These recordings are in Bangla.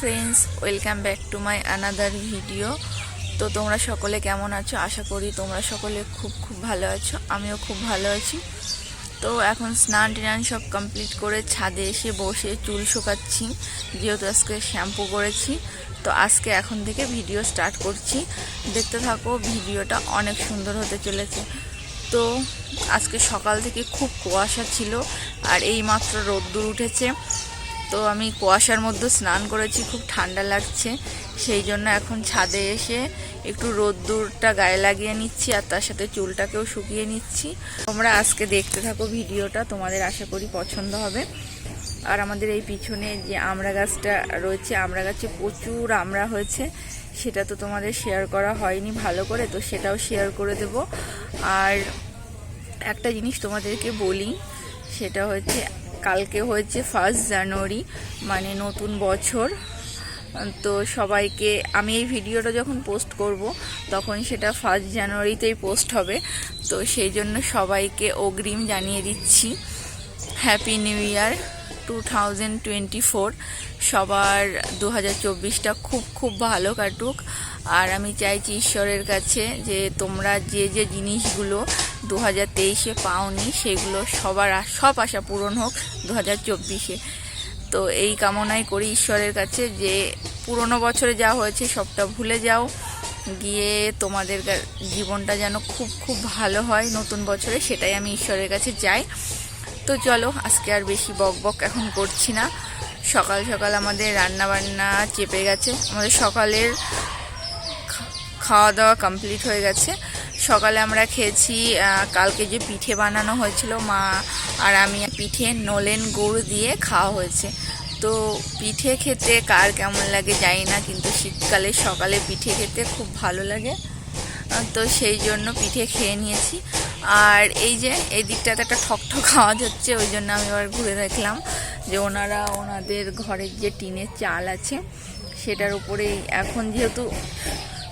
Friends welcome back to my another video তো তোমরা সকলে কেমন আছো? আশা করি তোমরা সকলে খুব খুব ভালো আছো। আমিও খুব ভালো আছি। তো এখন স্নান টিনান সব কমপ্লিট করে ছাদে এসে বসে চুল শুকাচ্ছি, যেহেতু আজকে শ্যাম্পু করেছি। তো আজকে এখন থেকে ভিডিও স্টার্ট করছি। দেখতে থাকো, ভিডিওটা অনেক সুন্দর হতে চলেছে। তো আজকে সকাল থেকে খুব কুয়াশা ছিল, আর এই মাত্র রোদ্দুর উঠেছে। তো আমি কুয়াশার মধ্যে স্নান করেছি, খুব ঠান্ডা লাগছে। সেই জন্য এখন ছাদে এসে একটু রোদ্দুরটা গায়ে লাগিয়ে নিচ্ছি আর তার সাথে চুলটাকেও শুকিয়ে নিচ্ছি। তোমরা আজকে দেখতে থাকো ভিডিওটা, তোমাদের আশা করি পছন্দ হবে। আর আমাদের এই পিছনে যে আমড়া গাছটা রয়েছে আমড়া গাছে প্রচুর আমড়া হয়েছে, সেটা তো তোমাদের শেয়ার করা হয়নি ভালো করে, তো সেটাও শেয়ার করে দেব। আর একটা জিনিস তোমাদেরকে বলি, সেটা হচ্ছে কালকে হয়েছে ফার্স্ট জানুয়ারি মানে নতুন বছর। তো সবাইকে আমি এই ভিডিওটা যখন পোস্ট করব, তখন সেটা ফার্স্ট জানুয়ারিতেই পোস্ট হবে। তো সেই জন্য সবাইকে অগ্রিম জানিয়ে দিচ্ছি। Happy new year two thousand twenty four সবার দু হাজার চব্বিশটা খুব খুব ভালো কাটুক। আর আমি চাইছি ঈশ্বরের কাছে যে তোমরা যে যে জিনিসগুলো দু হাজার তেইশে পাওনি, সেগুলো সবার সব আশা পূরণ হোক দু হাজার চব্বিশে। তো এই কামনাই করি ঈশ্বরের কাছে যে পুরনো বছরে যা হয়েছে সবটা ভুলে যাও, গিয়ে তোমাদের জীবনটা যেন খুব খুব ভালো হয় নতুন বছরে, সেটাই আমি ঈশ্বরের কাছে যাই তো চলো, আজকে আর বেশি বক বক এখন করছি না। সকাল সকাল আমাদের রান্না বান্না চেপে গেছে। আমাদের সকালের খাওয়া দাওয়া কমপ্লিট হয়ে গেছে। সকালে আমরা খেয়েছি কালকে যে পিঠে বানানো হয়েছিল, মা আর আমি পিঠে নলেন গুড় দিয়ে খাওয়া হয়েছে। তো পিঠে খেতে কার কেমন লাগে জানি না, কিন্তু শীতকালে সকালে পিঠে খেতে খুব ভালো লাগে। তো সেই জন্য পিঠে খেয়ে নিয়েছি। আর এই যে এই দিকটাতে একটা ঠক ঠক আওয়াজ হচ্ছে, ওই জন্য আমি এবার ঘুরে দেখলাম যে ওনারা ওনাদের ঘরের যে টিনের চাল আছে, সেটার উপরেই এখন যেহেতু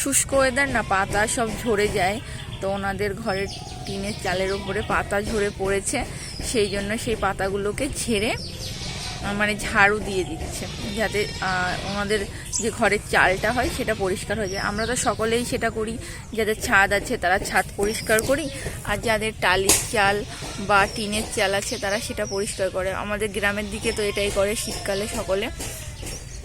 শুষ্ক ওয়েদার না, পাতা সব ঝরে যায় তো ওনাদের ঘরের টিনের চালের উপরে পাতা ঝরে পড়েছে, সেই জন্য সেই পাতাগুলোকে ঝেড়ে মানে ঝাড়ু দিয়ে দিচ্ছে, যাতে ওনাদের যে ঘরের চালটা হয় সেটা পরিষ্কার হয়ে যায়। আমরা তো সকলেই সেটা করি, যাদের ছাদ আছে তারা ছাদ পরিষ্কার করি, আর যাদের টালির চাল বা টিনের চাল আছে তারা সেটা পরিষ্কার করে। আমাদের গ্রামের দিকে তো এটাই করে শীতকালে সকলে।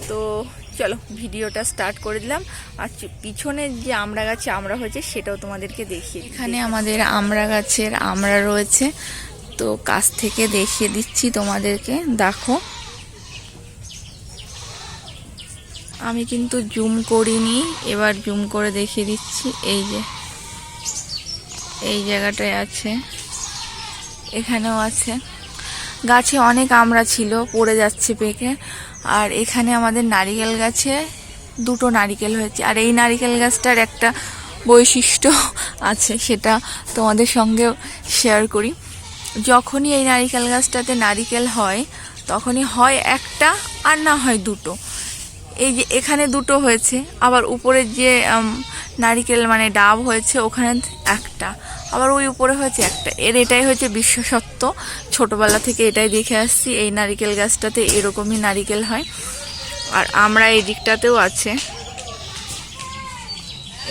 তো চলো ভিডিওটা স্টার্ট করে দিলাম। আর চু- পিছনে যে আমড়া গাছে আমড়া হয়েছে সেটাও তোমাদেরকে দেখিয়ে এখানে আমাদের আমড়া গাছের আমড়া রয়েছে। তো কাছ থেকে দেখিয়ে দিচ্ছি তোমাদেরকে। দেখো। আমি কিন্তু জুম করিনি। এবার জুম করে দেখিয়ে দিচ্ছি। এই যে, এই জায়গাটায় আছে। এখানেও আছে। গাছে অনেক আমড়া ছিল, পড়ে যাচ্ছে পেকে। আর এখানে আমাদের নারিকেল গাছে দুটো নারিকেল হয়েছে। আর এই নারিকেল গাছটার একটা বৈশিষ্ট্য আছে, সেটা তোমাদের সঙ্গেও শেয়ার করি। যখনই এই নারিকেল গাছটাতে নারিকেল হয়, তখনই হয় একটা আর না হয় দুটো। এই যে এখানে দুটো হয়েছে, আবার উপরের যে নারিকেল মানে ডাব হয়েছে, ওখানে একটা। আবার ওই উপরে হয়েছে একটা। এর এটাই হচ্ছে বিশ্বসত্ব ছোটোবেলা থেকে এটাই দেখে আসছি, এই নারিকেল গাছটাতে এরকমই নারিকেল হয়। আর আমরা এই দিকটাতেও আছে।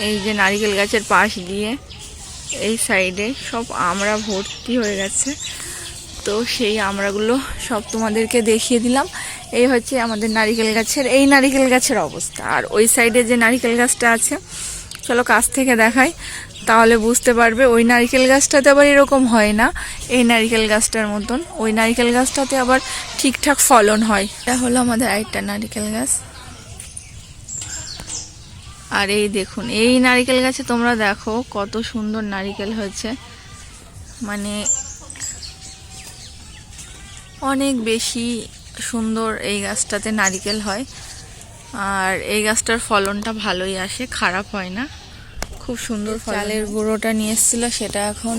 এই যে নারিকেল গাছের পাশ দিয়ে, এই সাইডে সব আমরা ভর্তি হয়ে গেছে। তো সেই আমরাগুলো সব তোমাদেরকে দেখিয়ে দিলাম। এই হচ্ছে আমাদের নারিকেল গাছের, এই নারিকেল গাছের অবস্থা। আর ওই সাইডে যে নারিকেল গাছটা আছে, চলো কাছ থেকে দেখাই, তাহলে বুঝতে পারবে ওই নারিকেল গাছটাতে আবার এরকম হয় না। এই নারিকেল গাছটার মতন, ওই নারিকেল গাছটাতে আবার ঠিকঠাক ফলন হয়। এটা হলো আমাদের আরেকটা নারিকেল গাছ। আর এই দেখুন, এই নারিকেল গাছে তোমরা দেখো কত সুন্দর নারিকেল হয়েছে। মানে অনেক বেশি সুন্দর এই গাছটাতে নারিকেল হয়। আর এই গাছটার ফলনটা ভালোই আসে খারাপ হয় না। খুব সুন্দর চালের গুঁড়োটা নিয়ে এসেছিল সেটা এখন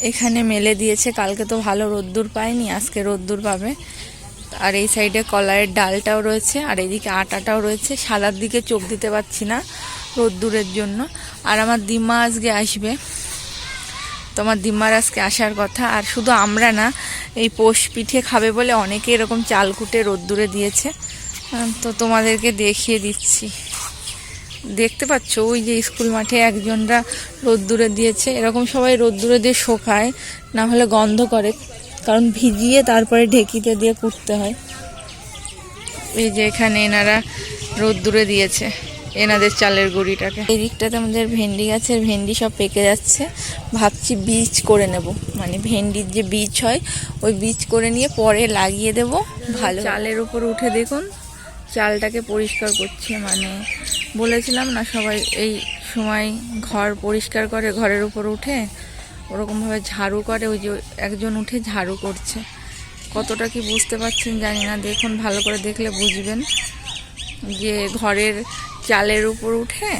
এখানে মেলে দিয়েছে। কালকে তো ভালো রোদ্দুর পায়নি আজকে রোদ্দুর পাবে। আর এই সাইডে কলাইয়ের ডালটাও রয়েছে আর এইদিকে আটাটাও রয়েছে। সাদার দিকে চোখ দিতে পারছি না রোদ্দুরের জন্য। আর আমার দিমা আজকে আসবে। তোমার দিম্মার আজকে আসার কথা, আর শুধু আমরা না, এই পোষ পিঠে খাবে বলে অনেকে এরকম চাল কুটে রোদ্দুরে দিয়েছে। তো তোমাদেরকে দেখিয়ে দিচ্ছি। দেখতে পাচ্ছ, ওই যে স্কুল মাঠে একজনরা রোদ্দুরে দিয়েছে। এরকম সবাই রোদ্দুরে দিয়ে শোকায়, না হলে গন্ধ করে, কারণ ভিজিয়ে তারপরে ঢেকিতে দিয়ে কুটতে হয়। এই যে এখানে এনারা রোদ্দুরে দিয়েছে। এনাদের চালের গুঁড়িটাকে। এই দিকটাতে আমাদের ভেন্ডি গাছের ভেন্ডি সব পেকে যাচ্ছে। ভাবছি বীজ করে নেব। মানে ভেন্ডির যে বীজ হয় ওই বীজ করে নিয়ে পরে লাগিয়ে দেব। ভালো চালের উপর উঠে দেখুন চালটাকে পরিষ্কার করছে। মানে বলেছিলাম না সবাই এই সময় ঘর পরিষ্কার করে ঘরের উপর উঠে ওরকমভাবে ঝাড়ু করে। ওই যে একজন উঠে ঝাড়ু করছে। কতটা কি বুঝতে পারছেন জানি না। দেখুন ভালো করে দেখলে বুঝবেন যে ঘরের চালের উপর উঠে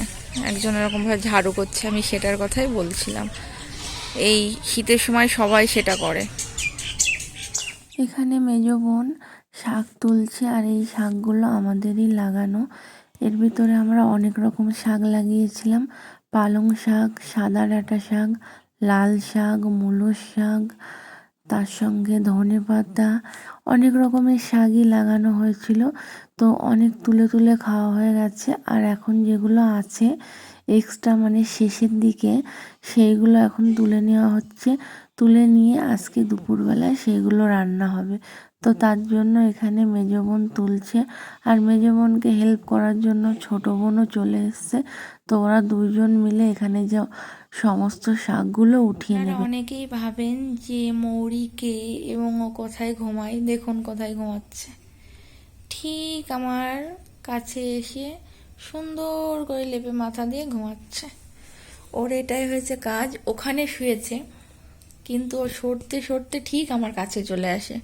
একজন এরকমভাবে ঝাড়ু করছে, আমি সেটার কথাই বলছিলাম। এই শীতের সময় সবাই সেটা করে। এখানে মেজ বোন শাক তুলছে আর এই শাকগুলো আমাদেরই লাগানো। এর ভিতরে আমরা অনেক রকম শাক লাগিয়েছিলাম। পালং শাক, সাদা ডাঁটা শাক, লাল শাক, মূলো শাক তার সঙ্গে ধনে পাতা, অনেক রকমের শাকই লাগানো হয়েছিল। তো অনেক তুলে তুলে খাওয়া হয়ে গেছে। আর এখন যেগুলো আছে এক্সট্রা মানে শেষের দিকে, সেইগুলো এখন তুলে নেওয়া হচ্ছে। তুলে নিয়ে আজকে দুপুরবেলায় সেইগুলো রান্না হবে। তো তার জন্য এখানে মেজ বোন তুলছে। আর মেজ বোনকে হেল্প করার জন্য ছোট বোনও চলে এসছে। তো ওরা দুইজন মিলে এখানে যে সমস্ত শাকগুলো উঠিয়ে নেবে। অনেকেই ভাবেন যে মৌরিকে এবং ও কোথায় ঘুমায়? দেখুন কোথায় ঘুমাচ্ছে। ঠিক আমার কাছে এসে সুন্দর করে লেপে মাথা দিয়ে ঘুমাচ্ছে। ওর এটাই হয়েছে কাজ। ওখানে শুয়েছে কিন্তু ও সরতে সরতে ঠিক আমার কাছে চলে আসে।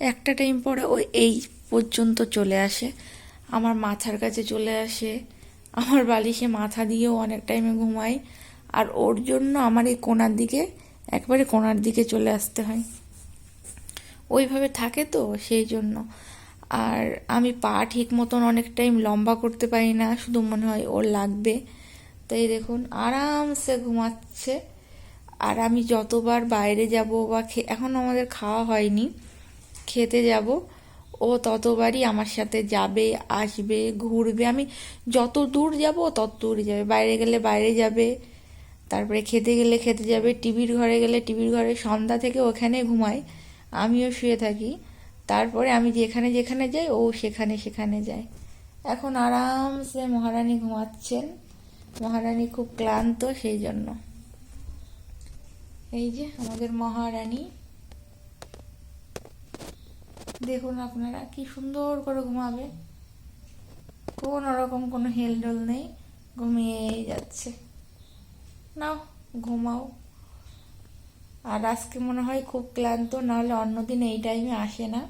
একটা টাইম পরে ও এই পর্যন্ত চলে আসে। আমার মাথার কাছে চলে আসে। আমার বালিশে মাথা দিয়েও অনেক টাইমে ঘুমায় আর ওর জন্য আমার এই কোনার দিকে, একবারে কোনার দিকে চলে আসতে হয়। ওইভাবে থাকে তো সেই জন্য। আর আমি পা ঠিক মতন অনেক টাইম লম্বা করতে পারি না, শুধু মনে হয় ওর লাগবে। তাই দেখুন, আরামসে ঘুমাচ্ছে। আর আমি যতবার বাইরে যাব বা এখন আমাদের খাওয়া হয়নি। খেতে যাব। ও ততবারই আমার সাথে যাবে, আসবে, ঘুরবে। আমি যত দূর যাব, তত দূর যাবে। বাইরে গেলে বাইরে যাবে। তারপরে খেতে গেলে খেতে যাবে। টিভির ঘরে গেলে টিভির ঘরে সন্ধ্যা থেকে ওখানে ঘুমায়। আমিও শুয়ে থাকি। তারপরে আমি যেখানে যেখানে যাই, ও সেখানে সেখানে যায়। এখন আরামসে মহারানী ঘুমাচ্ছেন। মহারানী খুব ক্লান্ত, সেই জন্য। এই যে আমাদের মহারানী। দেখুন আপনারা, কি সুন্দর করে ঘুমাবে। কোনো রকম কোনো হেলডোল নেই, ঘুমিয়েই যাচ্ছে। নাও, ঘুমাও। আর আজকে মনে হয় খুব ক্লান্ত, নাহলে অন্যদিন এই টাইমে আসে না।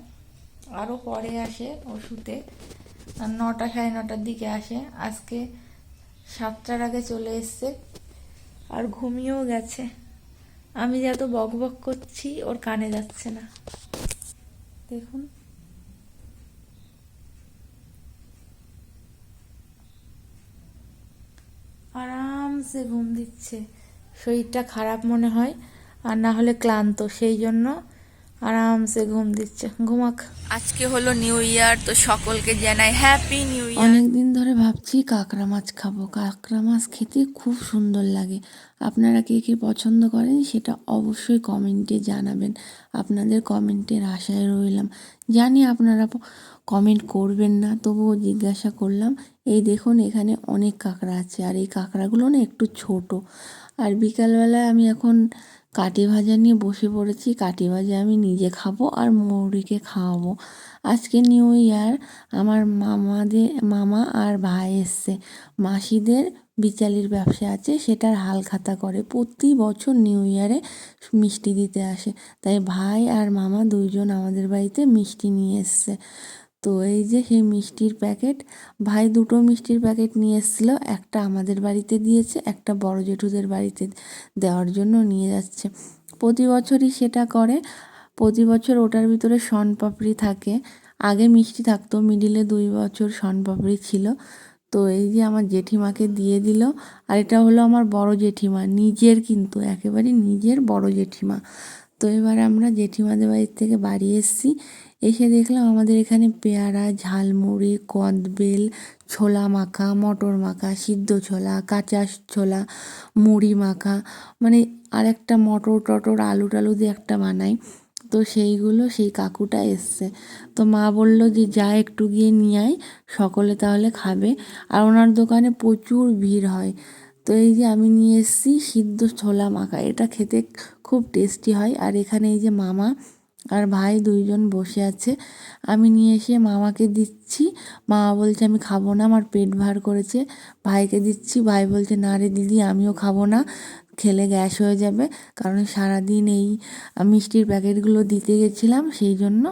আরও পরে আসে ওষুধে। আর নটা সাড়ে নটার দিকে আসে। আজকে সাতটার আগে চলে এসছে, আর ঘুমিয়েও গেছে। আমি যত বক বক করছি, ওর কানে যাচ্ছে না। দেখুন। আরামসে ঘুম দিচ্ছে। শরীরটা খারাপ মনে হয় আর না হলে ক্লান্ত। সেই জন্য আরামসে ঘুম দিচ্ছে। ঘুমাক। আজকে হলো নিউ ইয়ার তো সকলকে জানাই হ্যাপি নিউ ইয়ার অনেক দিন ধরে ভাবছি কাঁকড়া মাছ খাব। কাঁকড়া মাছ খেতে খুব সুন্দর লাগে। আপনারা কে কে পছন্দ করেন সেটা অবশ্যই কমেন্টে জানাবেন। আপনাদের কমেন্টের আশায় রইলাম। জানি আপনারা কমেন্ট করবেন না তবুও জিজ্ঞাসা করলাম এই দেখুন এখানে অনেক কাঁকড়া আছে। আর এই কাঁকড়াগুলো না একটু ছোট। আর বিকালবেলায় আমি এখন কাটি ভাজা নিয়ে বসে পড়েছি। কাটি ভাজা আমি নিজে খাব আর মৌরিকে খাওয়াবো। আজকে নিউ ইয়ার আমার মামাদের, মামা আর ভাই এসছে। মাসিদের বিচালির ব্যবসা আছে, সেটার হাল খাতা করে। প্রতি বছর নিউ ইয়ারে মিষ্টি দিতে আসে। তাই ভাই আর মামা দুইজন আমাদের বাড়িতে মিষ্টি নিয়ে এসছে। তো এই যে সেই মিষ্টির প্যাকেট, ভাই দুটো মিষ্টির প্যাকেট নিয়ে এসেছিল। একটা আমাদের বাড়িতে দিয়েছে, একটা বড় জেঠুদের বাড়িতে দেওয়ার জন্য নিয়ে যাচ্ছে। প্রতি বছরই সেটা করে। প্রতি বছর ওটার ভিতরে শনপাপড়ি থাকে। আগে মিষ্টি থাকতো, মিডিলে দুই বছর শনপাপড়ি ছিল। তো এই যে আমার জেঠিমাকে দিয়ে দিল, আর এটা হলো আমার বড় জেঠিমা, নিজের কিন্তু, একেবারে নিজের বড় জেঠিমা। তো এবার আমরা জেঠিমাদের বাড়ির থেকে বাড়ি এসেছি। এসে দেখলাম আমাদের এখানে পেয়ারা, ঝালমুড়ি, কদবেল, ছোলা মাখা, মটর মাখা, সিদ্ধ ছোলা, কাঁচা ছোলা, মুড়ি মাখা মানে আর একটা মটর টটর, আলু টালু দিয়ে একটা বানাই। তো সেইগুলো সেই কাকুটা এসছে। তো মা বলল যে, যা একটু গিয়ে নিয়ে আয়, সকলে তাহলে খাবে। আর ওনার দোকানে প্রচুর ভিড় হয়। তো এই যে আমি নিয়ে এসেছি সিদ্ধ ছোলা মাখা, এটা খেতে খুব টেস্টি হয়। আর এখানে এই যে মামা আর ভাই দুইজন বসে আছে। আমি নিয়ে এসে মামাকে দিচ্ছি। মামা বলছে, আমি খাব না, আমার পেট ভার করেছে। ভাইকে দিচ্ছি। ভাই বলছে, না রে দিদি, আমিও খাব না। খেলে গ্যাস হয়ে যাবে, কারণ সারাদিন এই মিষ্টির প্যাকেটগুলো দিতে গেছিলাম, সেই জন্য।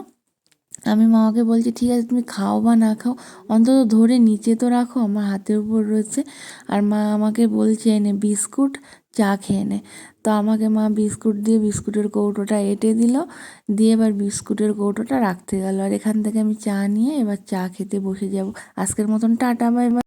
আমি মামাকে বলছি, ঠিক আছে, তুমি খাও বা না খাও, অন্তত ধরে নিচে তো রাখো, আমার হাতের উপর রয়েছে। আর মা আমাকে বলছে, এনে বিস্কুট চা খেয়ে নে। তো আমাকে মা বিস্কুট দিয়ে বিস্কুটের কৌটোটা এঁটে দিল, দিয়ে এবার বিস্কুটের কৌটোটা রাখতে গেল। আর এখান থেকে আমি চা নিয়ে এবার চা খেতে বসে যাব। আজকের মতন টাটা, বাই বাই।